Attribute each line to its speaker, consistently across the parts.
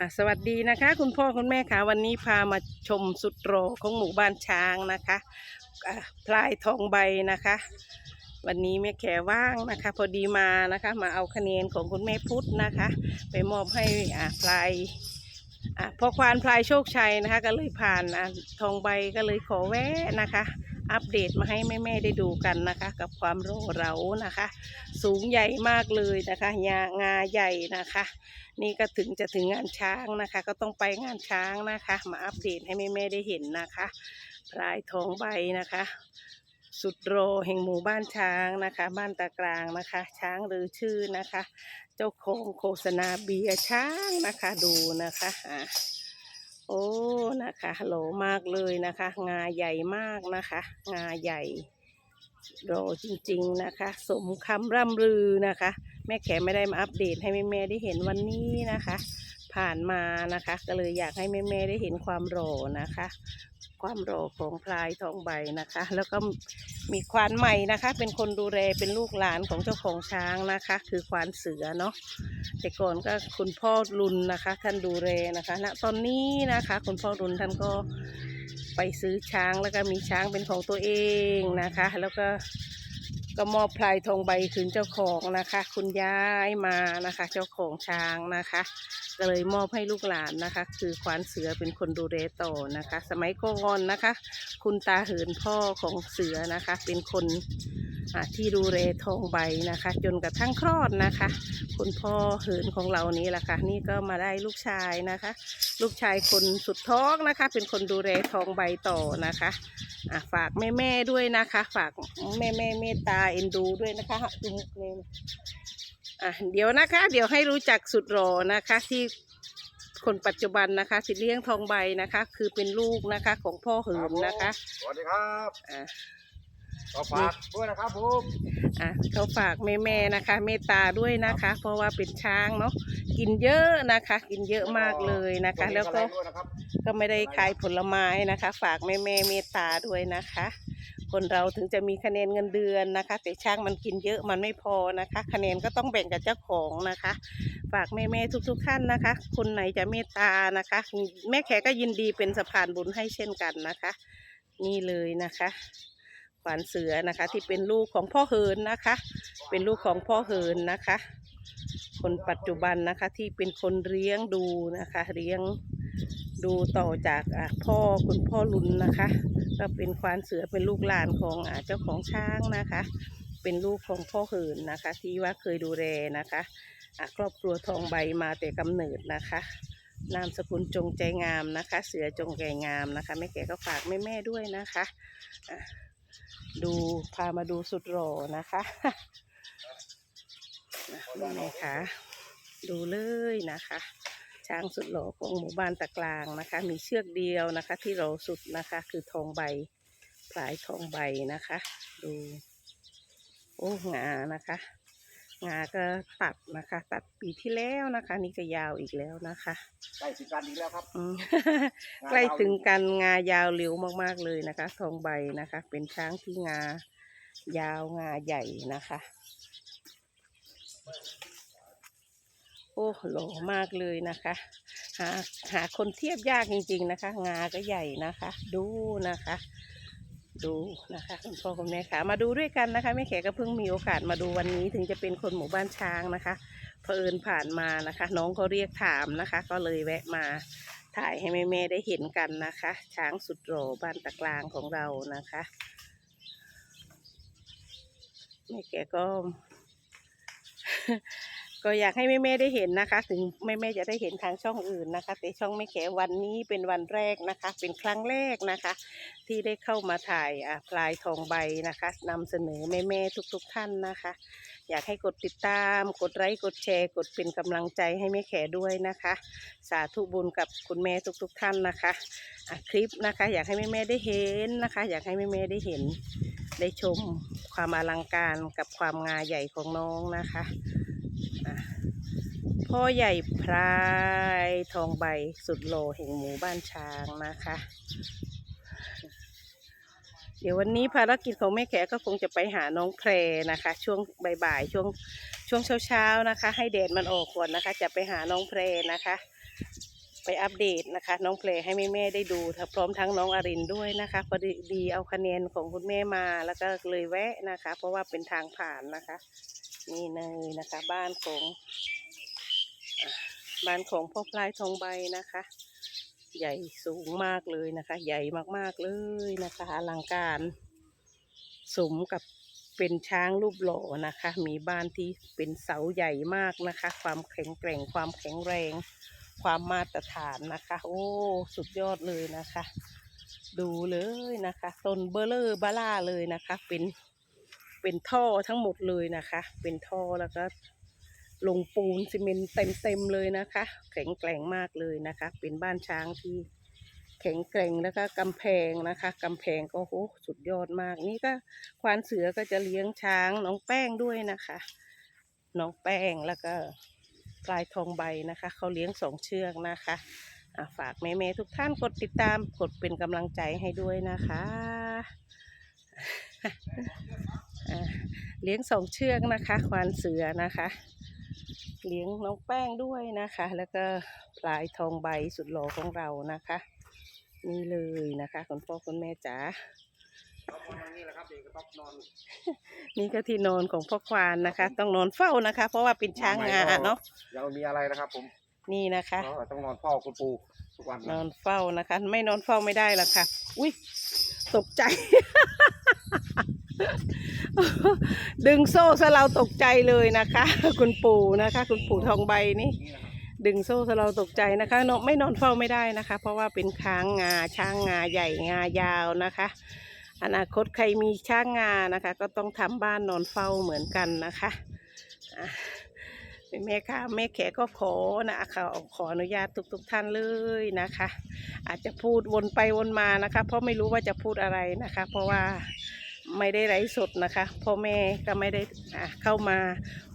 Speaker 1: อะสวัสดีนะคะ คุณพ่อคุณแม่ค่ะวันนี้พามาชมสุดโรของหมู่บ้านช้างนะคะะพลายทองใบนะคะ วันนี้แม่แขว่างนะคะ พอดีมานะคะมาเอาคะแนนของคุณแม่พุทธนะคะ ไปมอบให้อะพลายอพอควานพลายโชคชัยนะคะ ก็เลยผ่านทองใบก็เลยขอแวะนะคะ อัปเดตมาให้แม่ๆได้ดูกันนะคะ กับความโรเรานะคะ สูงใหญ่มากเลยนะคะยางาใหญ่นะคะ นี่ก็ถึงจะถึงงานช้างนะคะ ก็ต้องไปงานช้างนะคะ มาอัปเดตให้แม่ๆได้เห็นนะคะพลายทองใบนะคะ สุดโรแห่งหมู่บ้านช้างนะคะ บ้านตากลางนะคะ ช้างหรือชื่อนะคะ เจ้าของโฆษณาเบียช้างนะคะดูนะคะอะ โอ้ นะคะโหลมากเลยนะคะ งาใหญ่มากนะคะ งาใหญ่โดจริงๆนะคะ สมคำร่ำลือนะคะ แม่แขไม่ได้มาอัปเดตให้แม่ๆได้เห็นวันนี้นะคะ ผ่านมานะคะ ก็เลยอยากให้แม่ๆได้เห็นความโรนะคะ ความโรของพลายทองใบนะคะ แล้วก็มีควานใหม่นะคะ เป็นคนดูแลเป็นลูกหลานของเจ้าของช้างนะคะ คือควานเสือเนาะแต่ก่อนก็คุณพ่อรุนนะคะ ท่านดูแลนะคะณตอนนี้นะคะ คุณพ่อรุนท่านก็ไปซื้อช้างแล้วก็มีช้างเป็นของตัวเองนะคะ แล้วก็ ก็มอบพลายทองใบคืนเจ้าของนะคะ คุณย้ายมานะคะ เจ้าของช้างนะคะ ก็เลยมอบให้ลูกหลานนะคะ คือควานเสือเป็นคนดูแลต่อนะคะ สมัยก่อนนะคะ คุณตาเหินพ่อของเสือนะคะ เป็นคนที่ดูแลทองใบนะคะ จนกระทั่งคลอดนะคะ คุณพ่อเหินของเรานี้แหละค่ะนี่ก็มาได้ลูกชายนะคะ ลูกชายคนสุดท้องนะคะ เป็นคนดูแลทองใบต่อนะคะ อะฝากแม่แม่ๆด้วยนะคะ ฝากแม่แม่ๆเมตตาเอ็นดูด้วยนะคะดูมุกเลยอะเดี๋ยวนะคะ เดี๋ยวให้รู้จักสุดหล่อนะคะ ที่คนปัจจุบันนะคะ สิเลี้ยงทองใบนะคะ คือเป็นลูกนะคะของพ่อเหินนะคะ
Speaker 2: สวัสดีครับ
Speaker 1: อะ
Speaker 2: ขอฝากด้วยนะครับผม
Speaker 1: อะเขาฝากแม่แม่ๆนะคะ เมตตาด้วยนะคะ เพราะว่าเป็นช้างเนาะกินเยอะนะคะ กินเยอะมากเลยนะคะ แล้วก็
Speaker 2: ด้วยนะครับ
Speaker 1: ก็ไม่ได้ขายผลไม้นะคะ ฝากแม่แม่ๆเมตตาด้วยนะคะ คนเราถึงจะมีคะแนนเงินเดือนนะคะ แต่ช่างมันกินเยอะมันไม่พอนะคะ คะแนนก็ต้องแบ่งกับเจ้าของนะคะ ฝากแม่แม่ๆทุก ๆ ท่านนะคะ คนไหนจะเมตตานะคะ แม่แขก็ยินดีเป็นสะพานบุญให้เช่นกันนะคะ นี่เลยนะคะ ขวานเสือนะคะ ที่เป็นลูกของพ่อเหินนะคะ เป็นลูกของพ่อเหินนะคะ คนปัจจุบันนะคะที่เป็นคนเลี้ยงดูนะคะเลี้ยงดูต่อจากพ่อคุณพ่อลุนนะคะ ก็เป็นควานเสือเป็นลูกหลานของอเจ้าของช้างนะคะ เป็นลูกของพ่อเหินนะคะ ที่ว่าเคยดูแลนะคะครอบครัวทองใบมาแต่กำเนิดนะคะนามสกุลจงใจงามนะคะ เสือจงใจงามนะคะแม่แก่ก็ฝากแม่แม่ด้วยนะคะะ ดูพามาดูสุดหล่อนะคะนะแม่แม่ค่ะดูเลยนะคะ ช้างสุดหล่อของหมู่บ้านตะกลางนะคะ มีเชือกเดียวนะคะ ที่เราสุดนะคะ คือทองใบปลายทองใบนะคะ ดู โอ้งานะคะ งาก็ตัดนะคะ ตัดปีที่แล้วนะคะ นี่ก็ยาวอีกแล้วนะคะ
Speaker 2: ใกล้ถึงกันอีกแล้วครับ
Speaker 1: อืม ใกล้ถึงกันงายาวเร็วมากๆเลยนะคะ ทองใบนะคะ เป็นช้างที่งา ยาวงาใหญ่นะคะ โอ้หล่อมากเลยนะคะ หาหาคนเทียบยากจริง ๆนะคะ งาก็ใหญ่นะคะ ดูนะคะ ดูนะคะคุณพ่อคุณแม่ค่ะมาดูด้วยกันนะคะแม่แขกก็เพิ่งมีโอกาสมาดูวันนี้ ถึงจะเป็นคนหมู่บ้านช้างนะคะเผอิญผ่านมานะคะ น้องเขาเรียกถามนะคะ ก็เลยแวะมาถ่ายให้แม่ๆได้เห็นกันนะคะ ช้างสุดโหล่บ้านตะกลางของเรานะคะแม่แกก็ ก็อยากให้แม่ๆได้เห็นนะคะ ถึงแม่ๆจะได้เห็นทางช่องอื่นนะคะ แต่ช่องแม่แขวันนี้เป็นวันแรกนะคะ เป็นครั้งแรกนะคะ ที่ได้เข้ามาถ่ายอะพลายทองใบนะคะนำเสนอแม่ๆทุก ๆ ท่านนะคะ อยากให้กดติดตาม กดไลค์กดแชร์ กดเป็นกำลังใจให้แม่แขด้วยนะคะ สาธุบุญกับคุณแม่ทุก ๆ ท่านนะคะอะคลิปนะคะ อยากให้แม่ๆได้เห็นนะคะ อยากให้แม่ๆได้เห็นได้ชมความอลังการกับความงาใหญ่ของน้องนะคะ พ่อใหญ่พรายทองใบสุดโลแห่งหมู่บ้านช้างนะคะ เดี๋ยววันนี้ภารกิจของแม่แขก็คงจะไปหาน้องแพรนะคะ ช่วงบ่ายๆช่วงช่วงเช้าๆนะคะ ให้แดดมันออกก่อนนะคะ จะไปหาน้องแพรนะคะ ไปอัปเดตนะคะ น้องเพลงให้แม่แม่ๆได้ดูพร้อมทั้งน้องอรินด้วยนะคะพอดีดีเอาคะแนนของคุณแม่มาแล้วก็เลยแวะนะคะ เพราะว่าเป็นทางผ่านนะคะนี่เลยนะคะ บ้านของบ้านของพ่อพลายทองใบนะคะ ใหญ่สูงมากเลยนะคะ ใหญ่มากๆเลยนะคะอลังการสมกับเป็นช้างรูปหล่อนะคะ มีบ้านที่เป็นเสาใหญ่มากนะคะ ความแข็งแกร่งความแข็งแรง ความมาตรฐานนะคะ โอ้สุดยอดเลยนะคะ ดูเลยนะคะต้นเบลเลอร์บาล่าเลยนะคะ เป็นเป็นท่อทั้งหมดเลยนะคะ เป็นท่อแล้วก็ลงปูนซีเมนต์เต็มๆเลยนะคะ แข็งแกร่งมากเลยนะคะ เป็นบ้านช้างที่แข็งแกร่งแล้วก็กำแพงนะคะกำแพงก็โหสุดยอดมาก นี่ก็ควานเสือก็จะเลี้ยงช้างน้องแป้งด้วยนะคะ น้องแป้งแล้วก็ ปลายทองใบนะคะ เขาเลี้ยงสองเชือกนะคะฝากแม่ๆทุกท่านกดติดตามกดเป็นกำลังใจให้ด้วยนะคะเลี้ยงสองเชือกนะคะควานเสือนะคะ เลี้ยงน้องแป้งด้วยนะคะ แล้วก็ปลายทองใบสุดหล่อของเรานะคะ นี่เลยนะคะ คุณพ่อคุณแม่จ๋า
Speaker 2: นอนนี่แหละครับเด็กก็ต้องนอน
Speaker 1: นี่ก็ที่นอนของพ่อควานนะคะ ต้องนอนเฝ้านะคะ เพราะว่าเป็นช้างงาเนาะ
Speaker 2: ยังไม่มีอะไรนะครับ ผม
Speaker 1: นี่นะคะ
Speaker 2: ก็ต้องนอนเฝ้าคุณปู่ทุกวัน
Speaker 1: นอนเฝ้านะคะ ไม่นอนเฝ้าไม่ได้หรอกค่ะ อุ้ยตกใจ ดึงโซ่ซะเราตกใจเลยนะคะ คุณปู่นะคะ คุณปู่ทองใบนี่
Speaker 2: นี่นะครับ
Speaker 1: ดึงโซ่ซะเราตกใจนะคะเนอะไม่นอนเฝ้าไม่ได้นะคะ เพราะว่าเป็นค้างงาช้างงาใหญ่งายาวนะคะ อนาคตใครมีช้างงานนะคะ ก็ต้องทำบ้านนอนเฝ้าเหมือนกันนะคะแม่ค่ะแม่แขก็ขอนะคะขออนุญาตทุกๆทท่านเลยนะคะ อาจจะพูดวนไปวนมานะคะ เพราะไม่รู้ว่าจะพูดอะไรนะคะ เพราะว่าไม่ได้ไลฟ์สดนะคะพ่อแม่ก็ไม่ได้เข้ามา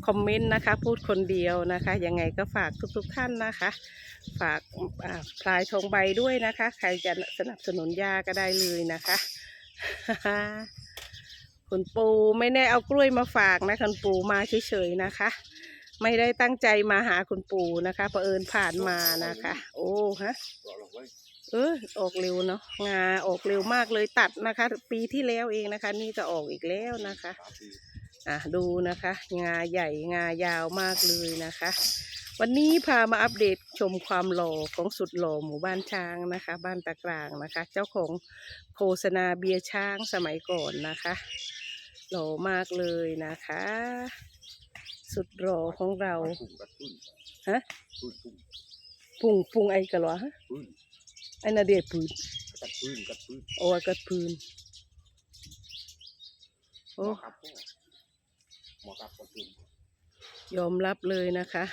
Speaker 1: คอมเมนต์นะคะ พูดคนเดียวนะคะยังไงก็ฝากทุกๆท่านนะคะ ฝากพลายทองใบด้วยนะคะ ใครจะสนับสนุนยาก็ได้เลยนะคะ คุณปูไม่ได้เอากล้วยมาฝากนะคุณปูมาเฉยๆนะคะ ไม่ได้ตั้งใจมาหาคุณปูนะคะเผอิญผ่านมานะคะ โอ้ฮะเออออกเร็วเนาะงาออกเร็วมากเลยตัดนะคะ ปีที่แล้วเองนะคะ นี่จะออกอีกแล้วนะคะ อะดูนะคะ งาใหญ่งายาวมากเลยนะคะ วันนี้พามาอัปเดตชมความหล่อของสุดหล่อหมู่บ้านช้างนะคะ บ้านตะกลางนะคะ เจ้าของโฆษณาเบียร์ช้างสมัยก่อนนะคะ หล่อมากเลยนะคะ สุดหล่อของเรา
Speaker 2: ปุ่มกัดปุ่น
Speaker 1: ฮะ
Speaker 2: ปุ่นปุ่ม
Speaker 1: ปุงปุงไอ้กะเหรอฮะ
Speaker 2: ปุ่น
Speaker 1: ไอ้นาเดียปืน
Speaker 2: กัดปุ่นกัดปุ่น
Speaker 1: โอ้ยกัดปืน
Speaker 2: หม
Speaker 1: โอ้
Speaker 2: อกับพ่อ หมอกับกัดปุ่น
Speaker 1: ยอมรับเลยนะคะ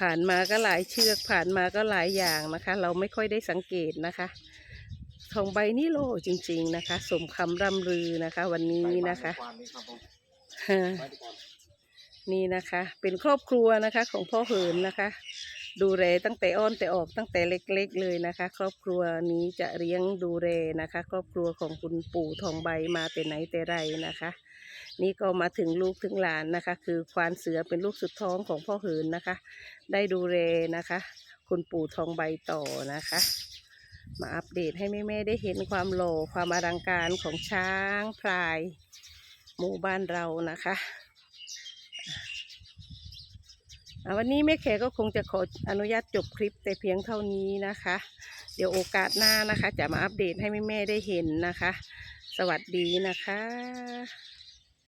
Speaker 1: ผ่านมาก็หลายเชือก ผ่านมาก็หลายอย่างนะคะ เราไม่ค่อยได้สังเกตนะคะ ทองใบนี่โลจริง ๆนะคะ สมคำร่ำลือนะคะ วันนี้นะคะ
Speaker 2: ไปบ้าเมื่อวานนี้ครับผม
Speaker 1: ฮะ
Speaker 2: ไปดีก่อน
Speaker 1: นี่นะคะ เป็นครอบครัวนะคะของพ่อเหินนะคะ ดูแลตั้งแต่อ้อนแต่ออกตั้งแต่เล็กๆเลยนะคะ ครอบครัวนี้จะเลี้ยงดูแลนะคะ ครอบครัวของคุณปู่ทองใบมาแต่ไหนแต่ไรนะคะ นี่ก็มาถึงลูกถึงหลานนะคะ คือควานเสือเป็นลูกสุดท้องของพ่อเหินนะคะ ได้ดูแลนะคะ คุณปู่ทองใบต่อนะคะ มาอัปเดตให้แม่ๆได้เห็นความโหล่ความอลังการของช้างพลายหมู่บ้านเรานะคะ อะ วันนี้แม่แขกก็คงจะขออนุญาตจบคลิปแต่เพียงเท่านี้นะคะ เดี๋ยวโอกาสหน้านะคะ จะมาอัปเดตให้แม่ๆได้เห็นนะคะ สวัสดีนะคะ